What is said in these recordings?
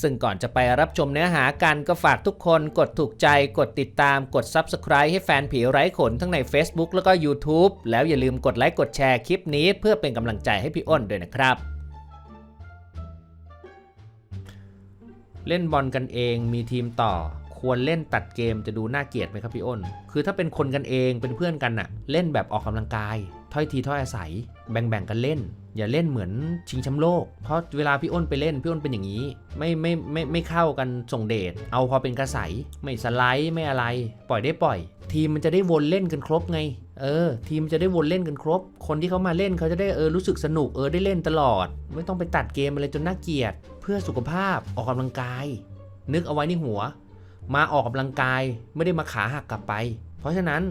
ซึ่งก่อนจะไปรับชมเนื้อหากันก็ฝากทุกคนกดถูกใจกดติดตามกด Subscribe ให้แฟนผีไร้ขนทั้งใน Facebook แล้วก็ YouTube แล้วอย่าลืมกดไลค์กดแชร์คลิปนี้เพื่อเป็นกำลังใจให้พี่อ้นด้วยนะครับ เล่นบอลกันเองมีทีมต่อ ควรเล่นตัดเกมจะดูน่าเกลียดไหมครับพี่อ้น คือถ้าเป็นคนกันเองเป็นเพื่อนกันน่ะ เล่นแบบออกกำลังกาย ถ้อยทีถ้อยอาศัย แบ่งๆกันเล่น อย่าเล่นเหมือนชิงแชมป์โลก เพราะเวลาพี่อ้นไปเล่นพี่อ้นเป็นอย่างนี้ ไม่ไม่ไม่ไม่เข้ากันส่งเดชเอาพอเป็นกระใสไม่สไลด์ไม่อะไร ปล่อยได้ปล่อย ทีมมันจะได้วนเล่นกันครบไง เออ ทีมจะได้วนเล่นกันครบ คนที่เขามาเล่นเขาจะได้เออรู้สึกสนุกเออได้เล่นตลอด ไม่ต้องไปตัดเกมอะไรจนน่าเกลียด เพื่อสุขภาพออกกำลังกาย นึกเอาไว้ในหัว มาออกกำลังกายไม่ได้มาขาหักกลับไป เพราะฉะนั้น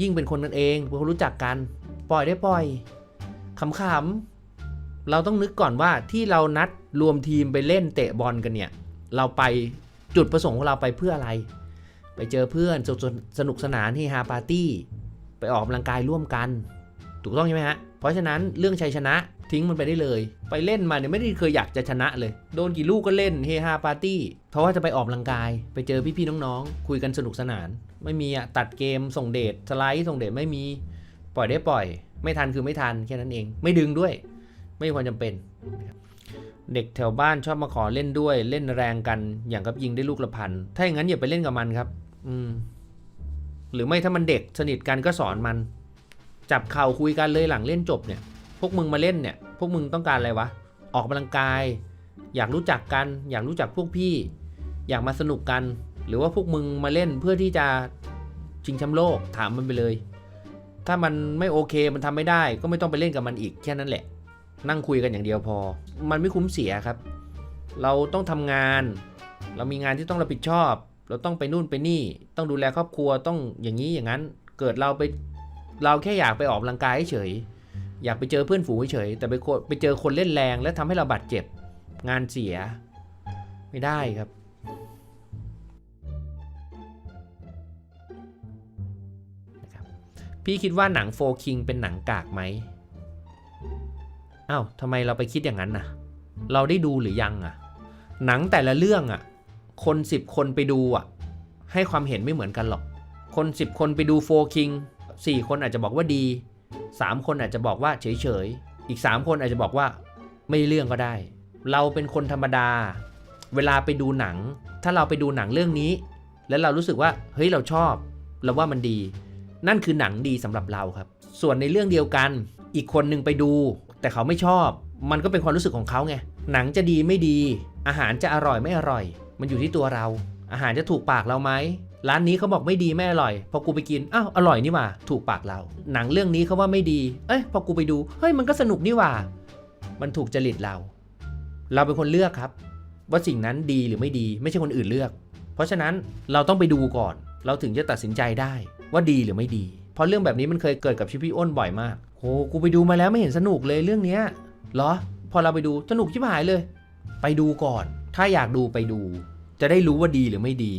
ยิ่งเป็นคนกันเองเป็นคนรู้จักกัน ปล่อยได้ปล่อยขำๆ เราต้องนึกก่อนว่าที่เรานัดรวมทีมไปเล่นเตะบอลกันเนี่ย เราไปจุดประสงค์ของเราไปเพื่ออะไร ไปเจอเพื่อนสนุกสนุกสนานที่ฮาปาร์ตี้ ไปออกกำลังกายร่วมกัน ถูกต้องใช่ไหมฮะ เพราะฉะนั้นเรื่องชัยชนะทิ้งมันไปได้เลย ไปเล่นมาเนี่ยไม่ได้เคยอยากจะชนะเลย โดนกี่ลูกก็เล่นเฮฮาปาร์ตี้ เพราะว่าจะไปออกกำลังกาย ไปเจอพี่ๆน้องๆ คุยกันสนุกสนาน ไม่มีอะตัดเกมส่งเดทสไลด์ส่งเดทไม่มี ปล่อยได้ปล่อย ไม่ทันคือไม่ทันแค่นั้นเอง ไม่ดึงด้วย ไม่มีความจำเป็น เด็กแถวบ้านชอบมาขอเล่นด้วย เล่นแรงกันอย่างกับยิงได้ลูกละพัน ถ้าอย่างนั้นอย่าไปเล่นกับมันครับ อืม หรือไม่ถ้ามันเด็กสนิทกันก็สอนมัน จับเข่าคุยกันเลยหลังเล่นจบเนี่ย พวกมึงมาเล่นเนี่ย พวกมึงต้องการอะไรวะ ออกกำลังกาย อยากรู้จักกัน อยากรู้จักพวกพี่ อยากมาสนุกกัน หรือว่าพวกมึงมาเล่นเพื่อที่จะชิงแชมป์โลกถามมันไปเลย ถ้ามันไม่โอเคมันทำไม่ได้ ก็ไม่ต้องไปเล่นกับมันอีกแค่นั้นแหละ นั่งคุยกันอย่างเดียวพอ มันไม่คุ้มเสียครับ เราต้องทำงาน เรามีงานที่ต้องรับผิดชอบ เราต้องไปนู่นไปนี่ ต้องดูแลครอบครัวต้องอย่างนี้อย่างนั้น เกิดเราไปเราแค่อยากไปออกกำลังกายเฉย อยากไปเจอเพื่อนฝูงเฉย แต่ไปไปเจอคนเล่นแรง และทำให้เราบาดเจ็บ งานเสีย ไม่ได้ครับนะครับพี่คิดว่าหนังโฟคิงเป็นหนังกากไหม อ้าวทำไมเราไปคิดอย่างนั้นน่ะเราได้ดูหรือยังอะ หนังแต่ละเรื่องอะ คนสิบคนไปดูอะ ให้ความเห็นไม่เหมือนกันหรอก คนสิบคนไปดูโฟคิงสี่คนอาจจะบอกว่าดีสามคนอาจจะบอกว่าเฉยๆ อีกสามคนอาจจะบอกว่าไม่เรื่องก็ได้ เราเป็นคนธรรมดา เวลาไปดูหนัง ถ้าเราไปดูหนังเรื่องนี้ แล้วเรารู้สึกว่าเฮ้ยเราชอบ เราว่ามันดี นั่นคือหนังดีสำหรับเราครับ ส่วนในเรื่องเดียวกัน อีกคนนึงไปดู แต่เขาไม่ชอบ มันก็เป็นความรู้สึกของเขาไง หนังจะดีไม่ดี อาหารจะอร่อยไม่อร่อย มันอยู่ที่ตัวเรา อาหารจะถูกปากเราไหม ร้านนี้เขาบอกไม่ดีไม่อร่อย พอกูไปกิน อ้าว อร่อยนี่หว่า ถูกปากเรา หนังเรื่องนี้เขาว่าไม่ดี เอ้ย พอกูไปดู เฮ้ย มันก็สนุกนี่หว่า มันถูกจริตเรา เราเป็นคนเลือกครับ ว่าสิ่งนั้นดีหรือไม่ดี ไม่ใช่คนอื่นเลือก เพราะฉะนั้นเราต้องไปดูก่อน เราถึงจะตัดสินใจได้ว่าดีหรือไม่ดี ราะเรื่องแบบนี้มันเคยเกิดกับชีวิพี่อ้นบ่อยมากโหกูไปดูมาแล้วไม่เห็นสนุกเลยเรื่องเนี้ยเหรอ พอเราไปดูสนุกชิบหายเลย ไปดูก่อน ถ้าอยากดูไปดู จะได้รู้ว่าดีหรือไม่ดี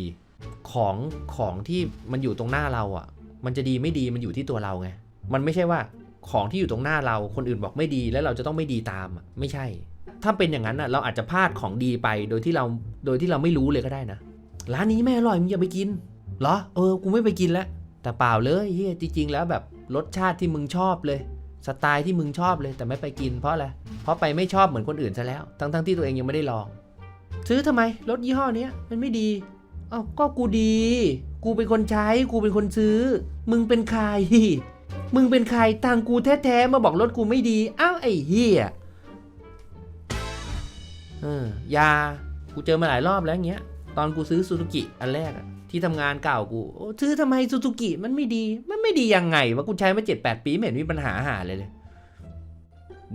ของของที่มันอยู่ตรงหน้าเราอะ มันจะดีไม่ดีมันอยู่ที่ตัวเราไง มันไม่ใช่ว่าของที่อยู่ตรงหน้าเราคนอื่นบอกไม่ดีแล้วเราจะต้องไม่ดีตามอะไม่ใช่ ถ้าเป็นอย่างนั้นอะเราอาจจะพลาดของดีไปโดยที่เราโดยที่เราไม่รู้เลยก็ได้นะ ร้านนี้ไม่อร่อยมึงอย่าไปกินเหรอเออกูไม่ไปกินแล้ว แต่เปล่าเลยเฮียจริงๆแล้วแบบรสชาติที่มึงชอบเลย สไตล์ที่มึงชอบเลยแต่ไม่ไปกินเพราะอะไรเพราะไปไม่ชอบเหมือนคนอื่นซะแล้ว ทั้งๆที่ตัวเองยังไม่ได้ลอง ซื้อทำไมรถยี่ห้อเนี้ยมันไม่ดีอ้าวก็กูดี กูเป็นคนใช้กูเป็นคนซื้อ มึงเป็นใครมึงเป็นใครทางกูแท้ๆมาบอกรถกูไม่ดีอ้าวไอ้เฮียเออยากูเจอมาหลายรอบแล้วอย่างเงี้ย ตอนกูซื้อซูซูกิอันแรกอะ ที่ทำงานเก่ากูซื้อทำไมซูซูกิมันไม่ดี มันไม่ดียังไงวะกูใช้มา7 8ปีไม่เห็นมีปัญหาหาเลยเลย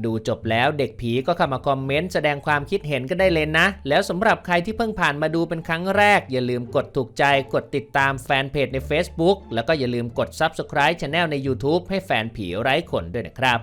ดูจบแล้วเด็กผีก็เข้ามาคอมเมนต์แสดงความคิดเห็นก็ได้เลยนะ แล้วสำหรับใครที่เพิ่งผ่านมาดูเป็นครั้งแรก อย่าลืมกดถูกใจกดติดตามแฟนเพจใน Facebook แล้วก็อย่าลืมกด Subscribe Channel ใน YouTube ให้แฟนผีไร้ขนด้วยนะครับ